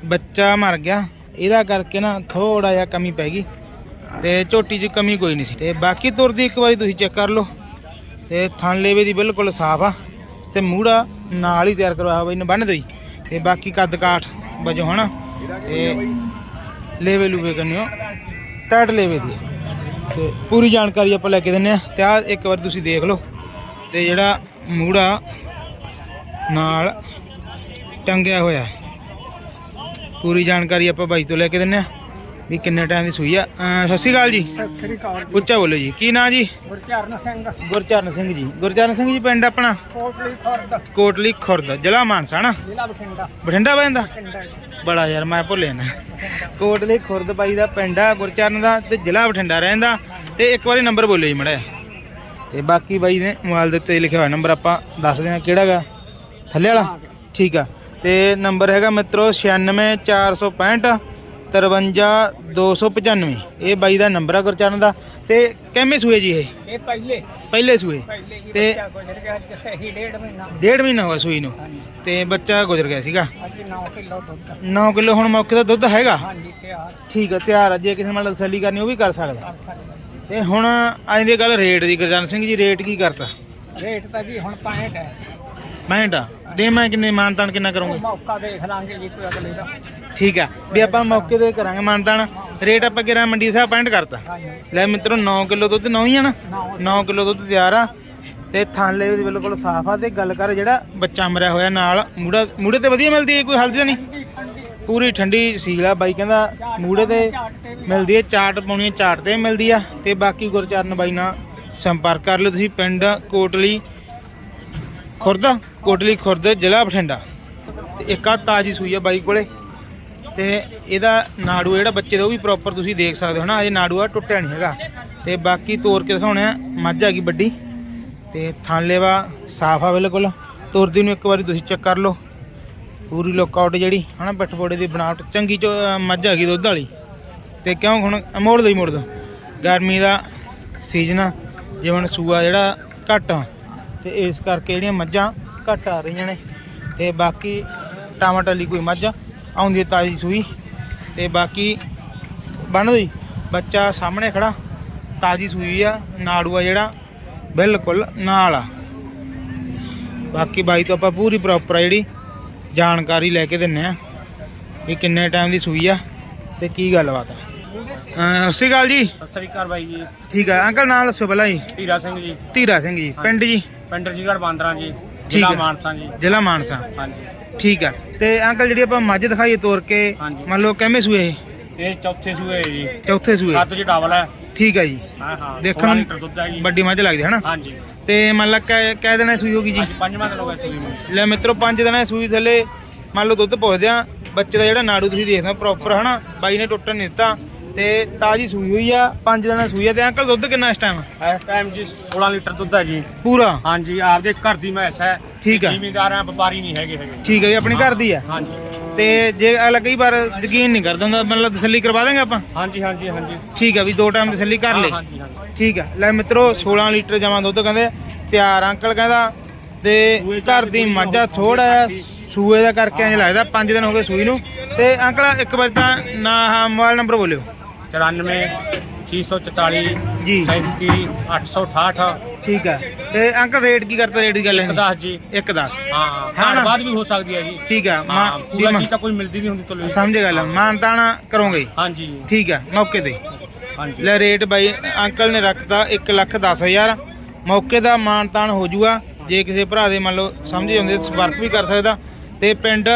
ਬੱਚਾ ਮਰ ਗਿਆ। ਇਹਦਾ ਕਰਕੇ ਨਾ ਥੋੜਾ ਜਿਹਾ ਕਮੀ ਪੈ ਗਈ। ਤੇ ਝੋਟੀ 'ਚ ਕਮੀ ਕੋਈ ਨਹੀਂ ਸੀ। ਤੇ ਬਾਕੀ ਤੁਰਦੀ ਇੱਕ ਵਾਰੀ ਤੁਸੀਂ ਚੈੱਕ ਕਰ ਲਓ। ਤੇ ਥਣ ਲੇਵੇ ਦੀ ਬਿਲਕੁਲ ਸਾਫ਼ ਆ। ਤੇ ਮੂੜਾ ਨਾਲ ਹੀ ਤਿਆਰ ਕਰਵਾਇਆ ਬਾਈ ਨੇ ਬੰਨ ਦੋਈ ਤੇ ਬਾਕੀ ਕੱਦ ਕਾਠ ਵਜੋਂ, ਹਨਾ? ਤੇ ਲੇਵੇ ਲੂਵੇ ਕੰਨਿਓ ਟਾਈਟ ਲੇਵੇ ਦੀ। ਤੇ ਪੂਰੀ ਜਾਣਕਾਰੀ ਆਪਾਂ ਲੈ ਕੇ ਦਿੰਨੇ ਆ। ਤੇ ਆ ਇੱਕ ਵਾਰ ਤੁਸੀਂ ਦੇਖ ਲਓ। ਤੇ ਜਿਹੜਾ ਮੂੜਾ ਨਾਲ ਟੰਗਿਆ ਹੋਇਆ। ਪੂਰੀ ਜਾਣਕਾਰੀ ਆਪਾਂ ਬਾਈ ਤੋਂ ਲੈ ਕੇ ਦਿੰਨੇ ਆ। ਵੀ ਕਿੰਨੇ ਟਾਈਮ ਦੀ ਸੂਈ ਆ? ਅਹ ਸਤਿ ਸ਼੍ਰੀ ਅਕਾਲ ਜੀ।
ਸਤਿ ਸ੍ਰੀ ਅਕਾਲ
ਉੱਚਾ ਬੋਲੋ ਜੀ। ਕੀ ਨਾਂ ਜੀ?
ਗੁਰਚਰਨ ਸਿੰਘ।
ਗੁਰਚਰਨ ਸਿੰਘ ਜੀ। ਗੁਰਚਰਨ ਸਿੰਘ ਜੀ ਪਿੰਡ ਆਪਣਾ?
ਕੋਟਲੀ ਖੁਰਦ।
ਕੋਟਲੀ ਖੁਰਦ ਜ਼ਿਲ੍ਹਾ ਮਾਨਸਾ ਨਾ
ਜ਼ਿਲ੍ਹਾ ਬਠਿੰਡਾ।
ਬਠਿੰਡਾ ਪੈਂਦਾ?
ਪਿੰਡਾ
ਬੜਾ ਯਾਰ ਮੈਂ ਭੁੱਲਿਆ ਨਾ ਕੋਟਲੀ ਖੁਰਦ ਬਾਈ ਦਾ ਪਿੰਡ ਆ ਗੁਰਚਰਨ ਦਾ ਤੇ ਜ਼ਿਲ੍ਹਾ ਬਠਿੰਡਾ ਰਹਿੰਦਾ। ਤੇ ਇੱਕ ਵਾਰੀ ਨੰਬਰ ਬੋਲਿਓ ਜੀ ਮੜਾ ਤੇ ਬਾਕੀ ਬਾਈ ਨੇ ਮੋਬਾਈਲ ਦੇ ਉੱਤੇ ਲਿਖਿਆ ਹੋਇਆ ਨੰਬਰ ਆਪਾਂ ਦੱਸ ਦੇਣਾ ਕਿਹੜਾ ਗਾ। ਥੱਲੇ ਵਾਲਾ? ਠੀਕ ਆ। ਤੇ ਨੰਬਰ ਹੈਗਾ ਮਿੱਤਰੋ 96465 53295 ਇਹ ਬਾਈ ਦਾ ਨੰਬਰ ਆ ਗੁਰਚਰਨ ਦਾ। ਤੇ ਕਿੰਨੇ ਸੂਏ ਜੀ ਇਹ?
ਇਹ ਪਹਿਲੇ।
ਪਹਿਲੇ ਸੂਏ।
ਪਹਿਲੇ ਹੀ
ਤੇ
ਬੱਚਾ ਗੁਜ਼ਰ ਗਿਆ ਅੱਜ ਸਹੀ ਡੇਢ ਮਹੀਨਾ।
ਡੇਢ ਮਹੀਨਾ ਹੋਇਆ ਸੂਈ ਨੂੰ।
ਹਾਂਜੀ।
ਤੇ ਬੱਚਾ ਗੁਜ਼ਰ ਗਿਆ ਸੀਗਾ।
ਅੱਜ 9 ਕਿਲੋ ਦੁੱਧ।
9 ਕਿਲੋ ਹੁਣ ਮੌਕੇ ਦਾ ਦੁੱਧ ਹੈਗਾ।
ਹਾਂਜੀ ਤਿਆਰ।
ਠੀਕ ਆ ਤਿਆਰ ਆ। ਜੇ ਕਿਸੇ ਨਾਲ ਤਸੱਲੀ ਕਰਨੀ ਉਹ ਵੀ ਕਰ ਸਕਦਾ।
ਕਰ ਸਕਦਾ।
ਤੇ ਹੁਣ ਅੱਜ ਦੀ ਗੱਲ ਰੇਟ ਦੀ। ਗੁਰਜਨ ਸਿੰਘ ਜੀ ਰੇਟ ਕੀ ਕਰਤਾ?
ਰੇਟ ਤਾਂ ਜੀ ਹੁਣ 65 ਹੈ।
ਮੈਂ ਤਾਂ ਦੇ ਮੈਂ ਕਿੰਨੇ ਮਾਨਤਾਨ ਕਿੰਨਾ
ਉਹ
ਕਰੂੰਗੇ
ਮੌਕਾ ਦੇਖ ਲਾਂਗੇ ਜੀ ਕੋਈ ਅਗਲੇ ਦਾ।
ਠੀਕ ਆ। ਵੀ ਆਪਾਂ ਮੌਕੇ ਤੇ ਕਰਾਂਗੇ ਮਾਨਤਾਨ। ਰੇਟ ਆਪਾਂ ਕਿਹੜਾ ਮੰਡੀ ਸਾਹਿਬ ਪੈਂਟ ਕਰਤਾ। ਲੈ ਮਿੱਤਰੋ 9 ਕਿਲੋ ਦੁੱਧ ਨੌ ਹੀ ਆ ਨਾ?
ਨੌ
9 ਕਿਲੋ ਦੁੱਧ ਤਿਆਰ ਆ। ਤੇ ਥਾਲੇ ਵੀ ਬਿਲਕੁਲ ਸਾਫ਼ ਆ। ਤੇ ਗੱਲ ਕਰ ਜਿਹੜਾ ਬੱਚਾ ਮਰਿਆ ਹੋਇਆ ਨਾਲ, ਮੂੜਾ ਮੂੜੇ ਤੇ ਵਧੀਆ ਮਿਲਦੀ ਹੈ, ਕੋਈ ਹਲਦੀ ਤਾਂ ਨਹੀਂ? ਪੂਰੀ ਠੰਡੀ ਸੀਲ ਆ। ਬਾਈ ਕਹਿੰਦਾ ਮੂੜੇ ਤੇ ਮਿਲਦੀ ਹੈ, ਚਾਟ ਪਾਉਣੀ ਚਾਟ ਤੇ ਮਿਲਦੀ ਆ। ਤੇ ਬਾਕੀ ਗੁਰਚਰਨ ਬਾਈ ਨਾਲ ਸੰਪਰਕ ਕਰ ਲਓ ਤੁਸੀਂ, ਪਿੰਡ ਕੋਟਲੀ ਖੁਰਦ ਕੋਟਲੀ ਖੁਰਦ, ਜ਼ਿਲ੍ਹਾ ਬਠਿੰਡਾ। ਤੇ ਇੱਕ ਆ ਤਾਜੀ ਸੂਈ ਆ ਬਾਈ ਕੋਲੇ। ਤੇ ਇਹਦਾ ਨਾੜੂ, ਜਿਹੜਾ ਬੱਚੇ ਦਾ, ਉਹ ਵੀ ਪ੍ਰੋਪਰ ਤੁਸੀਂ ਦੇਖ ਸਕਦੇ ਹੋ ਨਾ ਇਹ ਨਾੜੂ ਆ, ਟੁੱਟਿਆ ਨਹੀਂ ਹੈਗਾ। ਤੇ ਬਾਕੀ ਤੋਰ ਕੇ ਦਿਖਾਉਣੇ ਆ, ਮੱਝ ਆ ਗਈ ਵੱਡੀ। ਤੇ ਥਾਂਲੇਵਾ ਸਾਫ਼ ਆ ਬਿਲਕੁਲ। ਤੁਰਦੀ ਨੂੰ ਇੱਕ ਵਾਰੀ ਤੁਸੀਂ ਚੈੱਕ ਕਰ ਲਓ। ਪੂਰੀ ਲੁੱਕਆਊਟ ਜਿਹੜੀ, ਹਨਾ ਪਟਪੋੜੇ ਦੀ ਬਣਾਵਟ ਚੰਗੀ ਚ ਮੱਝ ਆ ਗਈ ਦੁੱਧ ਵਾਲੀ। ਤੇ ਕਿਉਂ ਹੁਣ, ਮੋੜ ਦੋ ਹੀ ਮੋੜ ਦੋ। ਗਰਮੀ ਦਾ ਸੀਜ਼ਨ ਆ, ਜਿਵੇਂ ਸੂਆ ਜਿਹੜਾ ਘੱਟ ਆ। ਤੇ ਇਸ ਕਰਕੇ ਜਿਹੜੀਆਂ ਮੱਝਾਂ ਘੱਟ ਆ ਰਹੀਆਂ ਨੇ। ਤੇ ਬਾਕੀ ਟਮਾਟਰ ਲਈ ਕੋਈ ਮੱਝ ਆਉਂਦੀ ਤਾਜ਼ੀ ਸੂਈ। ਤੇ ਬਾਕੀ ਬੰਨ ਦੋ ਜੀ ਬੱਚਾ ਸਾਹਮਣੇ ਖੜਾ ਤਾਜ਼ੀ ਸੂਈ ਆ ਨਾੜੂ ਆ ਜਿਹੜਾ ਬਿਲਕੁਲ ਨਾਲ ਆ। ਬਾਕੀ ਬਾਈ ਤੋਂ ਆਪਾਂ ਪੂਰੀ ਪ੍ਰੋਪਰ ਆ ਜਿਹੜੀ ਜਾਣਕਾਰੀ ਲੈ ਕੇ ਦਿੰਨੇ ਆ ਵੀ ਕਿੰਨੇ ਟਾਈਮ ਦੀ ਸੂਈ ਆ ਤੇ ਕੀ ਗੱਲਬਾਤ ਆ। ਅਹ ਸਤਿ ਸ਼੍ਰੀ ਅਕਾਲ ਜੀ।
ਸਤਿ ਸ੍ਰੀ ਅਕਾਲ ਬਾਈ ਜੀ।
ਠੀਕ ਆ ਅੰਕਲ ਨਾਂ ਦੱਸੋ ਪਹਿਲਾਂ ਜੀ।
ਹੀਰਾ ਸਿੰਘ ਜੀ।
ਧੀਰਾ ਸਿੰਘ ਜੀ ਪਿੰਡ ਜੀ?
ਪਿੰਡ ਜੀਗੜ ਬਾਂਦਰਾ ਜੀ
ਜ਼ਿਲ੍ਹਾ
ਮਾਨਸਾ ਜੀ।
ਜ਼ਿਲ੍ਹਾ ਮਾਨਸਾ।
ਹਾਂਜੀ।
ਠੀਕ ਆ। ਤੇ ਅੰਕਲ ਜਿਹੜੀ ਆਪਾਂ ਮੱਝ ਦਿਖਾਈਏ ਤੋਰ ਕੇ
ਹਾਂਜੀ।
ਮੰਨ ਲਓ ਕਿਵੇਂ ਸੂਏ ਇਹ?
ਇਹ ਚੌਥੇ ਸੂਏ ਜੀ।
ਚੌਥੇ ਸੂਏ।
ਕੱਦ ਚ ਡਬਲ ਹੈ
ਠੀਕ ਹੈ ਜੀ।
ਹਾਂ ਹਾਂ।
ਦੇਖਣ
16
ਨੂੰ
ਲੀਟਰ ਦੁੱਧ ਹੈ ਜੀ।
ਵੱਡੀ ਮੱਝ ਲੱਗਦੀ ਹੈ ਨਾ
ਹਾਂਜੀ।
ਤੇ ਮੰਨ ਲਾ ਕਹਿ ਕਹਿ ਦੇਣਾ ਸੂਈ ਹੋਗੀ ਜੀ।
ਅੱਜ ਪੰਜਵਾਂ ਦਿਨ ਹੋ ਗਿਆ ਸੂਈ ਨੂੰ
ਲੈ ਮਿੱਤਰੋ ਪੰਜ ਦਿਨਾਂ ਦੀ ਸੂਈ ਥੱਲੇ ਮੰਨ ਲਓ ਦੁੱਧ ਪੁੱਛਦੇ ਆ ਬੱਚੇ ਦਾ ਜਿਹੜਾ ਨਾੜੂ ਤੁਸੀਂ ਦੇਖਦੇ ਹੋ ਪ੍ਰੋਪਰ ਹਨਾ? ਬਾਈ ਨੇ ਟੁੱਟਣ ਨਹੀਂ ਦਿੱਤਾ। ਤੇ ਤਾਜੀ ਸੂਈ ਹੋਈ ਆ ਪੰਜ ਦਿਨਾਂ ਸੂਈ ਆ ਤੇ ਅੰਕਲ ਦੁੱਧ ਕਿੰਨਾ ਇਸ ਟਾਈਮ
ਇਸ ਟਾਈਮ ਜੀ 16 ਲੀਟਰ ਦੁੱਧ ਹੈ ਜੀ।
ਪੂਰਾ?
ਹਾਂਜੀ ਆਪਦੇ ਘਰ ਦੀ ਮੈਸ ਹੈ।
ਠੀਕ ਹੈ।
ਜ਼ਿਮੀਂਦਾਰ ਆ ਵਪਾਰੀ ਨਹੀਂ ਹੈਗੇ ਹੈਗੇ।
ਠੀਕ ਹੈ ਜੀ ਆਪਣੀ ਘਰ ਦੀ ਆ?
ਹਾਂਜੀ।
ਤੇ ਜੇ ਅਗਲਾ ਕਈ ਵਾਰ ਯਕੀਨ ਨਹੀਂ ਕਰਦਾ ਹੁੰਦਾ ਮਤਲਬ ਤਸੱਲੀ ਕਰਵਾ ਦਾਂਗੇ ਆਪਾਂ?
ਹਾਂਜੀ ਹਾਂਜੀ ਹਾਂਜੀ।
ਠੀਕ ਆ ਵੀ ਦੋ ਟਾਈਮ ਤਸੱਲੀ ਕਰ
ਹਾਂ, ਹਾਂਜੀ ਹਾਂਜੀ।
ਠੀਕ ਆ। ਲੈ ਮਿੱਤਰੋ 16 ਲੀਟਰ ਜਮਾ ਦੁੱਧ ਕਹਿੰਦੇ ਤਿਆਰ ਅੰਕਲ ਕਹਿੰਦਾ। ਤੇ ਘਰ ਦੀ ਮਾਝਾ ਥੋੜਾ ਸੂਏ ਦਾ ਕਰਕੇ ਐਂ ਲੱਗਦਾ 5 ਦਿਨ ਹੋ ਗਏ ਸੂਈ ਨੂੰ। ਤੇ ਅੰਕਲ ਇੱਕ ਵਾਰ ਤਾਂ ਨਾ ਮੋਬਾਈਲ ਨੰਬਰ ਬੋਲਿਓ।
94 644
ਜੀ।
37 868
ਠੀਕ ਆ ਤੇ ਅੰਕਲ ਰੇਟ ਕੀ ਕਰਤਾ ਰੇਟ ਦੀ ਗੱਲ ਹੈ
10 ਜੀ।
ਇੱਕ 10
ਹਾਂ
ਹਾਂ।
ਹਾਂ।
ਨਾ।
ਬਾਅਦ ਵੀ ਹੋ ਸਕਦੀ ਹੈ ਜੀ।
ਠੀਕ ਆ
ਹਾਂ
ਮਾਂ
ਪੂਰਾ ਚੀਜ਼ ਤਾਂ ਕੋਈ ਮਿਲਦੀ ਨਹੀਂ ਹੁੰਦੀ ਤੁਹਾਨੂੰ
ਸਮਝ ਗੱਲ ਮਾਨਤਾਣਾ ਕਰੋਗੇ?
ਹਾਂਜੀ।
ਠੀਕ ਆ ਮੌਕੇ ਤੇ।
ਹਾਂਜੀ।
ਲੈ ਰੇਟ ਬਾਈ ਅੰਕਲ ਨੇ ਰੱਖਤਾ 1 ਲੱਖ 10 ਹਜ਼ਾਰ। ਮੌਕੇ ਦਾ ਮਾਨਤਾਨ ਹੋ ਜੂਗਾ। ਜੇ ਕਿਸੇ ਭਰਾ ਦੇ ਮੰਨ ਲਓ ਸਮਝ ਜਾਂਦੇ ਸੰਪਰਕ ਵੀ ਕਰ ਸਕਦਾ। ਤੇ ਪਿੰਡ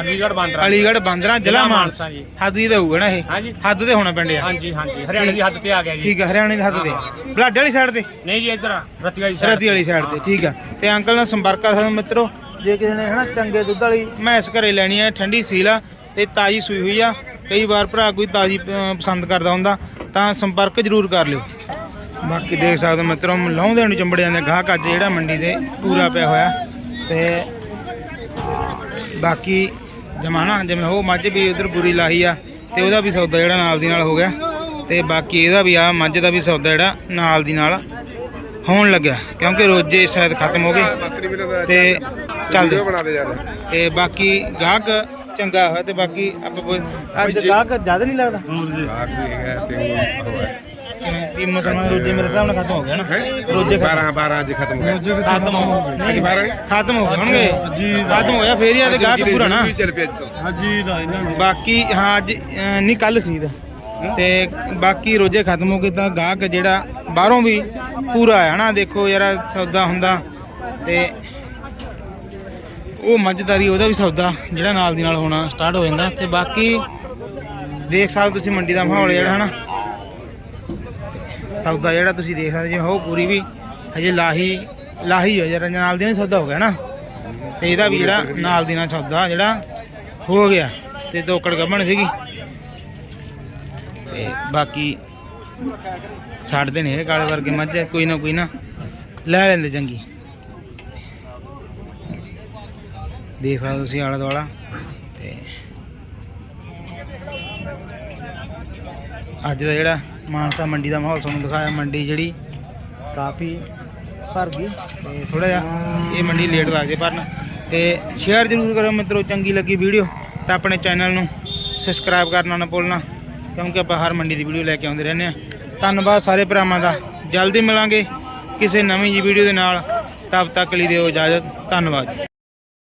ਅਲੀਗੜ੍ਹ ਬਾਂਦਰਾ।
ਅਲੀਗੜ੍ਹ ਬਾਂਦਰਾ ਜ਼ਿਲ੍ਹਾ ਮਾਨਸਾ
ਜੀ।
ਹੱਦ ਦੀ ਤਾਂ ਹੋਊਗਾ ਨਾ ਇਹ। ਹੱਦ ਤੇ ਹੋਣਾ ਪਿੰਡ ਆ।
ਹਾਂਜੀ ਹਾਂਜੀ। ਹਰਿਆਣੇ ਦੀ ਹੱਦ ਤੇ ਆ ਗਿਆ ਜੀ।
ਠੀਕ ਆ ਹਰਿਆਣੇ ਦੀ ਹੱਦ ਤੇ। ਬਲਾਡੇ ਵਾਲੀ ਸਾਈਡ ਤੇ?
ਨਹੀਂ ਜੀ ਇੱਧਰ ਰਤੀਆ ਦੀ
ਸਰਹੱਦੀ ਵਾਲੀ ਸਾਈਡ ਤੇ ਠੀਕ ਆ। ਤੇ ਅੰਕਲ ਨਾਲ ਸੰਪਰਕ ਕਰ ਸਕਦੇ ਮਿੱਤਰੋ? ਜੇ ਕਿਸੇ ਨੇ ਹਨਾ ਚੰਗੇ ਦੁੱਧ ਵਾਲੀ ਮੈਸ ਘਰੇ ਲੈਣੀ ਹੈ ਠੰਡੀ ਸੀਲ ਆ ਤੇ ਤਾਜੀ ਸੂਈ ਹੋਈ ਆ ਕਈ ਵਾਰ ਭਰਾ ਕੋਈ ਤਾਜੀ ਪਸੰਦ ਕਰਦਾ ਹੁੰਦਾ ਤਾਂ ਸੰਪਰਕ ਜ਼ਰੂਰ ਕਰ ਲਿਓ। ਬਾਕੀ ਦੇਖ ਸਕਦੇ ਹੋ ਮਿੱਤਰੋ ਲਾਉਂਦੇ ਨੂੰ ਚੰਬੜਿਆਂ ਦੇ ਗਾਹਕ ਅੱਜ ਜਿਹੜਾ ਮੰਡੀ ਦੇ ਪੂਰਾ ਪਿਆ ਹੋਇਆ। ਤੇ ਬਾਕੀ ਜਮਾਨਾ ਜਿਵੇਂ ਉਹ ਮੱਝ ਵੀ ਉਧਰ ਬੁਰੀ ਲਾਹੀ ਆ ਤੇ ਉਹਦਾ ਵੀ ਸੌਦਾ ਜਿਹੜਾ ਨਾਲ ਦੀ ਨਾਲ ਹੋ ਗਿਆ ਤੇ ਬਾਕੀ ਇਹਦਾ ਵੀ ਆ ਮੱਝ ਦਾ ਵੀ ਸੌਦਾ ਜਿਹੜਾ ਨਾਲ ਦੀ ਨਾਲ ਹੋਣ ਲੱਗਿਆ ਕਿਉਂਕਿ ਰੋਜੇ ਸ਼ਾਇਦ ਖਤਮ ਹੋ ਗਏ ਤੇ ਚੱਲਦੇ। ਤੇ ਬਾਕੀ ਗਾਹਕ ਚੰਗਾ ਹੋਇਆ ਤੇ ਬਾਕੀ ਅੱਜ ਗਾਹਕ ਜ਼ਿਆਦਾ ਨਹੀਂ ਲੱਗਦਾ? ਵੀ ਮੁਸਲਮਾਨ ਰੋਜੇ ਮੇਰੇ ਹਿਸਾਬ ਨਾਲ ਖਤਮ ਹੋ ਗਿਆ ਨਾ। ਰੋਜੇ
12 12 ਅੱਜ ਖਤਮ ਹੋ ਗਿਆ।
ਖਤਮ ਹੋ ਗਏ
ਅੱਜ 12
ਖਤਮ ਹੋ ਗਏ ਹੋਣਗੇ। ਖਤਮ ਹੋਇਆ ਫੇਰ ਹੀ ਆ ਤੇ ਗਾਹਕ ਪੂਰਾ ਨਾ।
ਚੱਲ ਪਿਆ ਅੱਜ ਕੱਲ੍ਹ।
ਬਾਕੀ ਹਾਂ ਅੱਜ ਅਹ, ਨਹੀਂ ਕੱਲ ਸੀ ਦਾ ਤੇ ਬਾਕੀ ਰੋਜੇ ਖਤਮ ਹੋ ਗਏ ਤਾਂ ਗਾਹਕ ਜਿਹੜਾ ਬਾਹਰੋਂ ਵੀ ਪੂਰਾ ਆਇਆ ਨਾ ਦੇਖੋ ਯਾਰ ਸੌਦਾ ਹੁੰਦਾ ਤੇ ਉਹ ਮੱਝਦਾਰੀ ਉਹਦਾ ਵੀ ਸੌਦਾ ਜਿਹੜਾ ਨਾਲ ਦੀ ਨਾਲ ਹੋਣਾ ਸਟਾਰਟ ਹੋ ਜਾਂਦਾ ਤੇ ਬਾਕੀ ਦੇਖ ਸਕਦੇ ਤੁਸੀਂ ਮੰਡੀ ਦਾ ਮਾਹੌਲ ਜਿਹੜਾ ਹਨਾ? ਸੌਦਾ ਜਿਹੜਾ ਤੁਸੀਂ ਦੇਖ ਸਕਦੇ ਜਿਵੇਂ ਉਹ ਪੂਰੀ ਵੀ ਹਜੇ ਲਾਹੀ ਲਾਹੀ ਹੋ ਜਰਾ ਨਾਲ ਦੀ ਨਾਲ ਸੌਦਾ ਹੋ ਗਿਆ ਨਾ। ਤੇ ਇਹਦਾ ਵੀ ਜਿਹੜਾ ਨਾਲ ਦੀ ਨਾਲ ਸੌਦਾ ਜਿਹੜਾ ਹੋ ਗਿਆ, ਤੇ ਦੋਕੜ ਗੱਭਣ ਸੀਗੀ। ਤੇ ਬਾਕੀ ਛੱਡਦੇ ਨੇ ਕਾਲੇ ਵਰਗੇ ਮੱਝ, ਕੋਈ ਨਾ ਕੋਈ ਨਾ ਲੈ ਲੈਂਦੇ ਚੰਗੀ। ਦੇਖ ਸਕਦੇ ਤੁਸੀਂ ਆਲਾ ਦੁਆਲਾ, ਤੇ ਅੱਜ ਦਾ ਜਿਹੜਾ ਮਾਨਸਾ ਮੰਡੀ ਦਾ ਮਾਹੌਲ ਤੁਹਾਨੂੰ ਦਿਖਾਇਆ, ਮੰਡੀ ਜਿਹੜੀ ਕਾਫੀ ਭਰ ਗਈ ਤੇ ਥੋੜਾ ਜਿਹਾ ਇਹ ਮੰਡੀ ਲੇਟ ਲੱਗਦੀ ਭਰਨ ਤੇ ਸ਼ੇਅਰ ਜ਼ਰੂਰ ਕਰੋ ਮਿੱਤਰੋ, ਚੰਗੀ ਲੱਗੀ ਵੀਡੀਓ ਤਾਂ ਆਪਣੇ ਚੈਨਲ ਨੂੰ ਸਬਸਕ੍ਰਾਈਬ ਕਰਨਾ ਨਾ ਭੁੱਲਣਾ, ਕਿਉਂਕਿ ਆਪਾਂ ਹਰ ਮੰਡੀ ਦੀ ਵੀਡੀਓ ਲੈ ਕੇ ਆਉਂਦੇ ਰਹਿੰਦੇ ਆ ਧੰਨਵਾਦ ਸਾਰੇ ਭਰਾਵਾਂ ਦਾ, ਜਲਦੀ ਮਿਲਾਂਗੇ ਕਿਸੇ ਨਵੀਂ ਜੀ ਵੀਡੀਓ ਦੇ ਨਾਲ, ਤਬ ਤੱਕ ਲਈ ਦਿਓ ਇਜਾਜ਼ਤ, ਧੰਨਵਾਦ।